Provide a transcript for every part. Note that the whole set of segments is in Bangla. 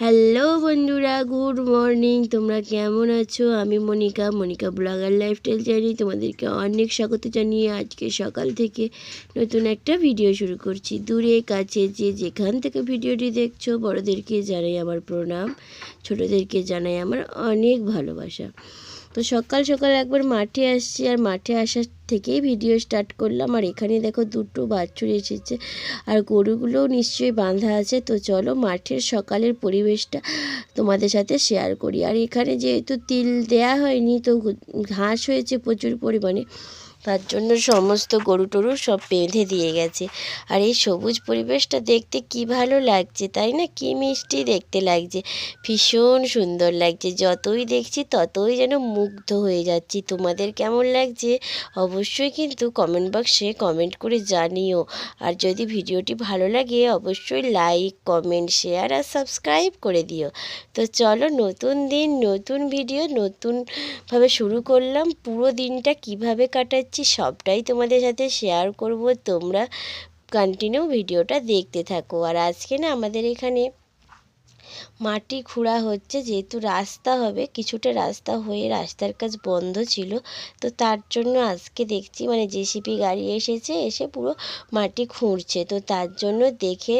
হ্যালো বন্ধুরা গুড মর্নিং তোমরা কেমন আছো? আমি মনিকা মনিকা ব্লগার লাইফস্টাইল জানি তোমাদেরকে অনেক স্বাগত জানিয়ে আজকে সকাল থেকে নতুন একটা ভিডিও শুরু করছি। দূরে, কাছে যে যেখান থেকে ভিডিওটি দেখছ, বড়োদেরকে জানাই আমার প্রণাম, ছোটোদেরকে জানাই আমার অনেক ভালোবাসা। তো সকাল সকাল একবার মাঠে আসছি আর মাঠে আসার থেকেই ভিডিও স্টার্ট করলাম। আর এখানে দেখো দুটো বাছুর এসেছে আর গরুগুলোও নিশ্চয়ই বাঁধা আছে। তো চলো মাঠের সকালের পরিবেশটা তোমাদের সাথে শেয়ার করি। আর এখানে যেহেতু তিল দেয়া হয়নি, তো ঘাস হয়েছে প্রচুর পরিমাণে। তার জন্য সমস্ত গরু টরু সব বেঁধে দিয়ে গেছে। আর এই সবুজ পরিবেশটা দেখতে কি ভালো লাগছে, তাই না? কি মিষ্টি দেখতে লাগছে। ভীষণ সুন্দর লাগছে। যতই দেখছি ততই যেন মুগ্ধ হয়ে যাচ্ছি। তোমাদের কেমন লাগছে? অবশ্যই কিন্তু কমেন্ট বক্সে কমেন্ট করে জানিও। আর যদি ভিডিওটি ভালো লাগে, অবশ্যই লাইক কমেন্ট শেয়ার আর সাবস্ক্রাইব করে দিও। তো চলো নতুন দিন, নতুন ভিডিও নতুনভাবে শুরু করলাম। পুরো দিনটা কীভাবে কাটাচ্ছি সবটাই তোমাদের সাথে শেয়ার করব। তোমরা কন্টিনিউ ভিডিওটা দেখতে থাকো। আর আজকে না আমাদের এখানে মাটি খুঁড়া হচ্ছে, যেহেতু রাস্তা হবে, কিছুটা রাস্তা হয়ে রাস্তার কাজ বন্ধ ছিল। তো তার জন্য আজকে দেখছি মানে জেসিপি গাড়ি এসেছে, এসে পুরো মাটি খুঁড়ছে। তো তার জন্য দেখে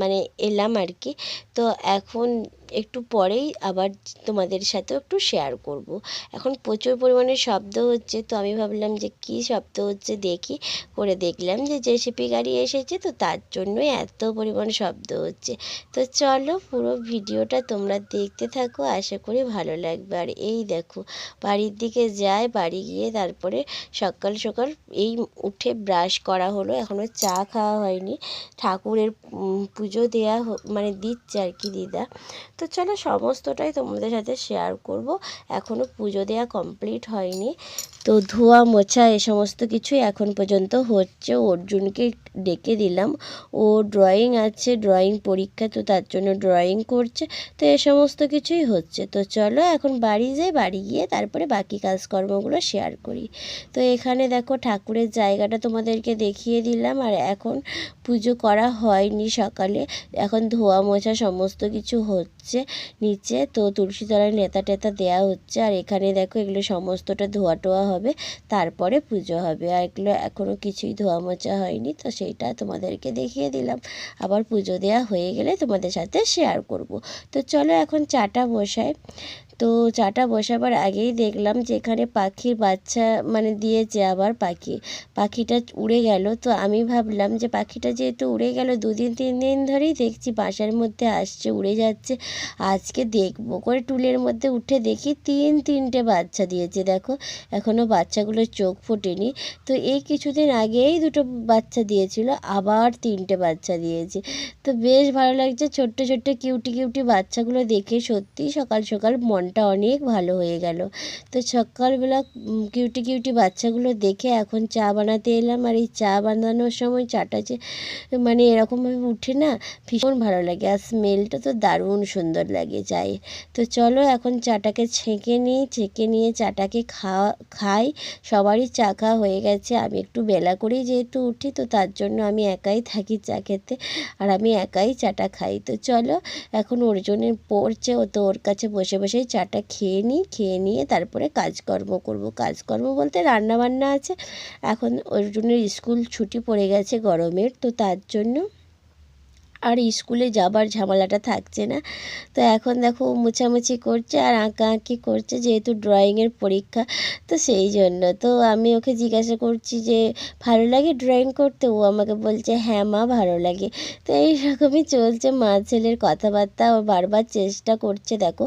মানে এলাম আর কি। তো এখন একটু পরেই আবার তোমাদের সাথেও একটু শেয়ার করব। এখন প্রচুর পরিমাণে শব্দ হচ্ছে, তো আমি ভাবলাম যে কী শব্দ হচ্ছে দেখি। করে দেখলাম যে জেসিপি গাড়ি এসেছে, তো তার জন্যই এত পরিমাণ শব্দ হচ্ছে। তো চলো পুরো ভিডিওটা তোমরা দেখতে থাকো, আশা করি ভালো লাগবে। আর এই দেখো, বাড়ির দিকে যায়, বাড়ি গিয়ে তারপরে সকাল সকাল এই উঠে ব্রাশ করা হলো। এখনও চা খাওয়া হয়নি। ঠাকুরের পুজো দেয়া মানে দিচ্ছে আর কি দিদা। তো চলো সমস্তটাই তোমাদের সাথে শেয়ার করব। এখনও পুজো দেওয়া কমপ্লিট হয়নি। তো ধোয়া, মোছা এ সমস্ত কিছুই এখন পর্যন্ত হচ্ছে। অর্জুনকে ডেকে দিলাম। ও ড্রয়িং আছে ড্রয়িং পরীক্ষা তো তার জন্য ড্রয়িং করছে। তো এ সমস্ত কিছুই হচ্ছে। তো চলো এখন বাড়ি যাই, বাড়ি গিয়ে তারপরে বাকি কাজকর্মগুলো শেয়ার করি। তো এখানে দেখো ঠাকুরের জায়গাটা তোমাদেরকে দেখিয়ে দিলাম। আর এখন পুজো করা হয়নি সকালে। এখন ধোয়া, মোছা সমস্ত কিছু হচ্ছে। নিচে তো তুলসী তলায় নেতা টেতা দেওয়া হচ্ছে, আর এখানে দেখো এগুলো সমস্তটা ধোয়া টোয়া হবে, তারপরে পুজো হবে, আর এগুলো এখনও কিছুই ধোয়া মোছা হয়নি, তো সেইটা তোমাদেরকে দেখিয়ে দিলাম। আবার পুজো দেওয়া হয়ে গেলে তোমাদের সাথে শেয়ার করব। তো চলো এখন চাটা বসায় তো চাটা বসাবার আগেই দেখলাম যে এখানে পাখির বাচ্চা মানে দিয়েছে আবার পাখি। পাখিটা উড়ে গেল। তো আমি ভাবলাম যে পাখিটা যেহেতু উড়ে গেল, দুদিন, তিন দিন ধরেই দেখছি বাসার মধ্যে আসছে, উড়ে যাচ্ছে। আজকে দেখব। করে টুলের মধ্যে উঠে দেখি তিন, তিনটে বাচ্চা দিয়েছে। দেখো এখনও বাচ্চাগুলোর চোখ ফোটেনি। তো এই কিছুদিন আগেই দুটো বাচ্চা দিয়েছিল, আবার তিনটে বাচ্চা দিয়েছে। তো বেশ ভালো লাগছে ছোট্ট ছোট্ট, কিউটি কিউটি বাচ্চাগুলো দেখে সত্যিই সকাল সকাল মন মনটা অনেক ভালো হয়ে গেল। তো সকালবেলা কিউটি কিউটি বাচ্চাগুলো দেখে এখন চা বানাতে এলাম। আর এই চা বানানোর সময় চাটা যে মানে এরকমভাবে উঠে না ভীষণ ভালো লাগে। আর স্মেলটা তো দারুণ সুন্দর লাগে চায়ে। তো চলো এখন চাটাকে ছেঁকে নিই। ছেঁকে নিয়ে চাটাকে খাওয়া, খাই। সবারই চা খাওয়া হয়ে গেছে। আমি একটু বেলা করেই যেহেতু উঠি, তো তার জন্য আমি একাই থাকি চা খেতে। আর আমি একাই চাটা খাই। তো চলো এখন ওর জন্য পড়ছে ও তো ওর কাছে বসে বসেই চাটা খেয়ে নিই, খেয়ে নিয়ে তারপরে কাজকর্ম করব। কাজকর্ম বলতে রান্নাবান্না আছে। এখন অর্জুনের স্কুল ছুটি পড়ে গেছে গরমের, তো তার জন্য আর স্কুলে যাবার ঝামেলাটা থাকছে না। তো এখন দেখো মোছামুছি করছে আর আঁকা আঁকি করছে যেহেতু ড্রয়িংয়ের পরীক্ষা, তো সেই জন্য। তো আমি ওকে জিজ্ঞাসা করছি যে, ভালো লাগে ড্রয়িং করতে? ও আমাকে বলছে হ্যাঁ মা, ভালো লাগে। তো এইরকমই চলছে মা ছেলের কথাবার্তা। ও বারবার চেষ্টা করছে, দেখো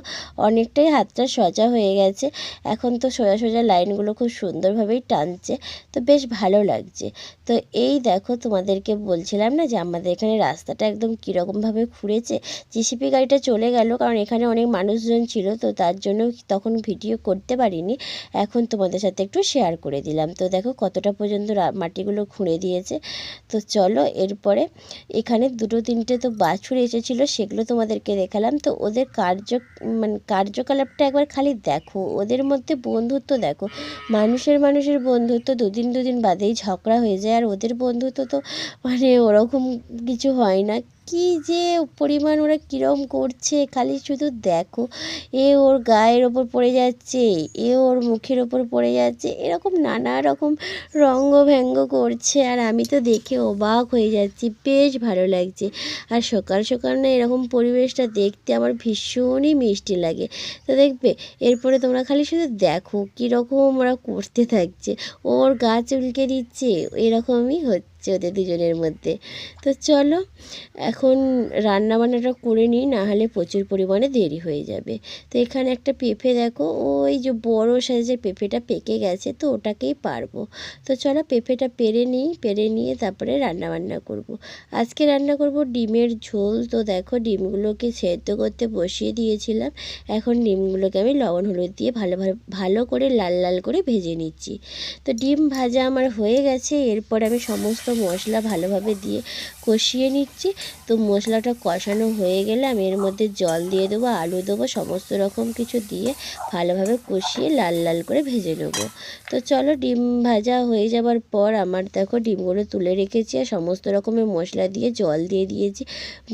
অনেকটাই হাতটা সোজা হয়ে গেছে। এখন তো সোজা সোজা লাইনগুলো খুব সুন্দরভাবেই টানছে, তো বেশ ভালো লাগছে। তো এই দেখো তোমাদেরকে বলছিলাম না যে, আমাদের এখানে রাস্তাটা একদম একদম কীরকমভাবে খুঁড়েছে জিসিপি গাড়িটা চলে গেল, কারণ এখানে অনেক মানুষজন ছিল, তো তার জন্য তখন ভিডিও করতে পারিনি। এখন তোমাদের সাথে একটু শেয়ার করে দিলাম। তো দেখো কতটা পর্যন্ত মাটিগুলো খুঁড়ে দিয়েছে। তো চলো এরপরে এখানে দুটো তিনটে তো বাছুর এসেছিল, সেগুলো তোমাদেরকে দেখালাম। তো ওদের কার্য মানে কার্যকলাপটা একবার খালি দেখো। ওদের মধ্যে বন্ধুত্ব দেখো। মানুষের মানুষের বন্ধুত্ব দুদিন দুদিন বাদেই ঝগড়া হয়ে যায়। আর ওদের বন্ধুত্ব তো মানে ওরকম কিছু হয় না। কি যে পরিমাণ ওরা কীরম করছে, খালি শুধু দেখো। এ ওর গায়ের ওপর পড়ে যাচ্ছে, এ ওর মুখের ওপর পড়ে যাচ্ছে, এরকম নানা রকম রঙ্গ ব্যঙ্গ করছে। আর আমি তো দেখে অবাক হয়ে যাচ্ছি, বেশ ভালো লাগছে। আর সকাল সকাল না এরকম পরিবেশটা দেখতে আমার ভীষণই মিষ্টি লাগে। তো দেখবে, এরপরে তোমরা খালি শুধু দেখো কীরকম ওরা করতে থাকছে। ওর গা চুলকে দিচ্ছে, এরকমই হচ্ছে। ওদের দুজনের মধ্যে। তো চলো, এখন রান্না বান্নাটা করে নিই না হলে প্রচুর পরিমাণে দেরি হয়ে যাবে। তো এখানে একটা পেঁপে দেখো, ওই যে বড় সাইজের পেঁপেটা পেকে গেছে, তো ওটাকেই পারব। তো চলো পেঁপেটা পেরে নিই, পেরে নিয়ে তারপরে রান্না বান্না করব। আজকে রান্না করব ডিমের ঝোল, তো দেখো ডিমগুলোকে সেদ্ধ করতে বসিয়ে দিয়েছিলাম। এখন ডিমগুলোকে আমি লবণ হলুদ দিয়ে ভালো ভালো করে লাল লাল করে ভেজে নিচ্ছি। তো ডিম ভাজা আমার হয়ে গেছে, এরপর আমি সমস্ত মশলা ভালোভাবে দিয়ে কষিয়ে নিচ্ছি। তো মশলাটা কষানো হয়ে গেলে আমি এর মধ্যে জল দিয়ে দেবো, আলু দেবো, সমস্ত রকম কিছু দিয়ে ভালোভাবে কষিয়ে লাল লাল করে ভেজে নেব। তো চলো ডিম ভাজা হয়ে যাবার পর আমার দেখো ডিমগুলো তুলে রেখেছি আর সমস্ত রকমের মশলা দিয়ে জল দিয়ে দিয়েছি।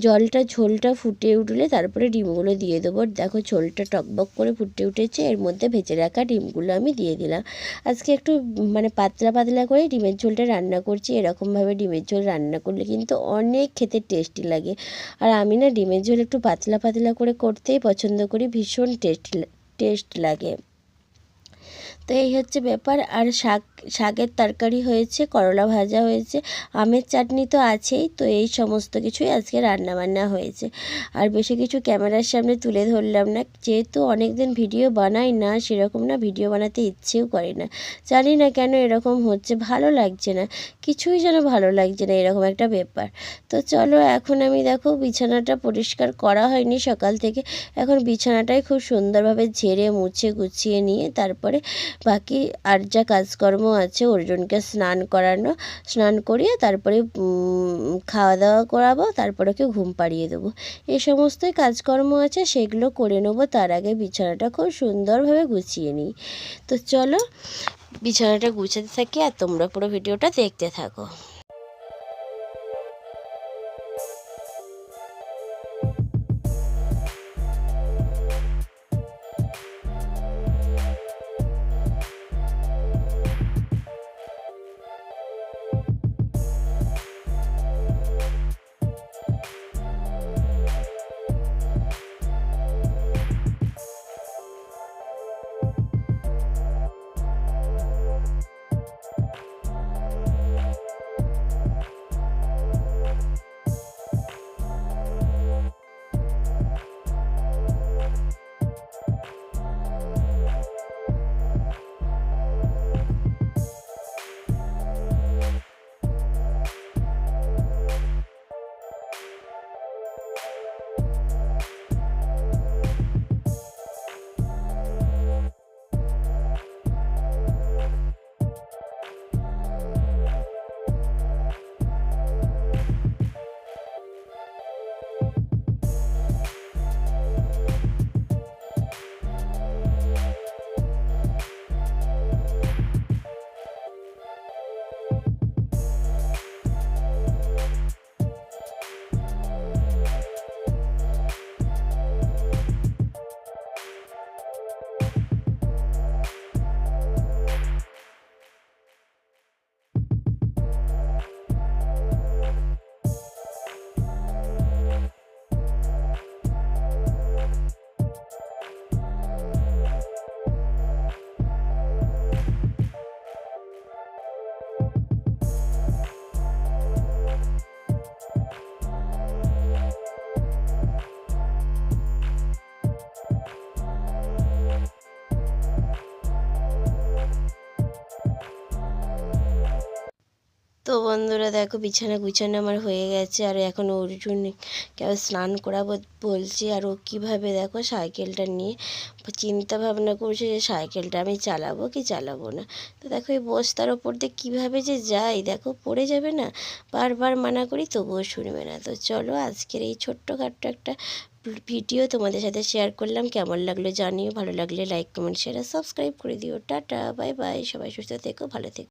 জলটা, ঝোলটা ফুটে উঠলে তারপরে ডিমগুলো দিয়ে দেবো। দেখো ঝোলটা টকবক করে ফুটে উঠেছে, এর মধ্যে ভেজে রাখা ডিমগুলো আমি দিয়ে দিলাম। আজকে একটু মানে পাতলা পাতলা করে ডিমের ঝোলটা রান্না করছি এরকমভাবে ডিমের ঝোল রান্না করলে কিন্তু অনেক খেতে টেস্টি লাগে। আর আমি না ডিমের ঝোল একটু পাতলা পাতলা করে করতেই পছন্দ করি, ভীষণ টেস্ট টেস্ট লাগে। তো এই হচ্ছে ব্যাপার। আর শাক, শাকের তরকারি হয়েছে, করলা ভাজা হয়েছে, আমের চাটনি তো আছেই, তো এই সমস্ত কিছুই আজকে রান্না বান্না হয়েছে। আর বেশি কিছু ক্যামেরার সামনে তুলে ধরলাম না, যেহেতু অনেক দিন ভিডিও বানাই না, সেরকম না, ভিডিও বানাতে ইচ্ছেও করে না। জানি না কেন এরকম হচ্ছে, ভালো লাগছে না, কিছুই যেন ভালো লাগছে না, এরকম একটা ব্যাপার। তো চলো এখন আমি দেখো, বিছানাটা পরিষ্কার করা হয়নি সকাল থেকে, এখন বিছানাটাই খুব সুন্দরভাবে ঝেড়ে, মুছে, গুছিয়ে নিয়ে তারপরে বাকি আর যা কাজকর্ম আছে অর্জুনকে স্নান করানো, স্নান করিয়ে তারপরে খাওয়া দাওয়া করাবো, তারপরে ওকে ঘুম পাড়িয়ে দেবো। এই সমস্ত কাজকর্ম আছে, সেগুলো করে নেব, তার আগে বিছানাটা খুব সুন্দরভাবে গুছিয়ে নিই। তো চলো, বিছানাটা গুছাতে থাকি আর তোমরা পুরো ভিডিওটা দেখতে থাকো। তো বন্ধুরা দেখো বিছানা গুছানো আমার হয়ে গেছে, আর এখন অর্জুন কেউ স্নান করাবো বলছি, আর ও কীভাবে দেখো সাইকেলটা নিয়ে চিন্তা ভাবনা করছে যে সাইকেলটা আমি চালাবো কি চালাবো না। তো দেখো এই বস্তার ওপর দিয়ে কীভাবে যে যাই, দেখো পড়ে যাবে না, বারবার মানা করি তবুও শুনবে না। তো চলো আজকের এই ছোট্টখাট্ট একটা ভিডিও তোমাদের সাথে শেয়ার করলাম, কেমন লাগল জানিও, ভালো লাগলে লাইক কমেন্ট শেয়ার আর সাবস্ক্রাইব করে দিও। টাটা বাই বাই সবাই সুস্থ থেকো, ভালো থেকো।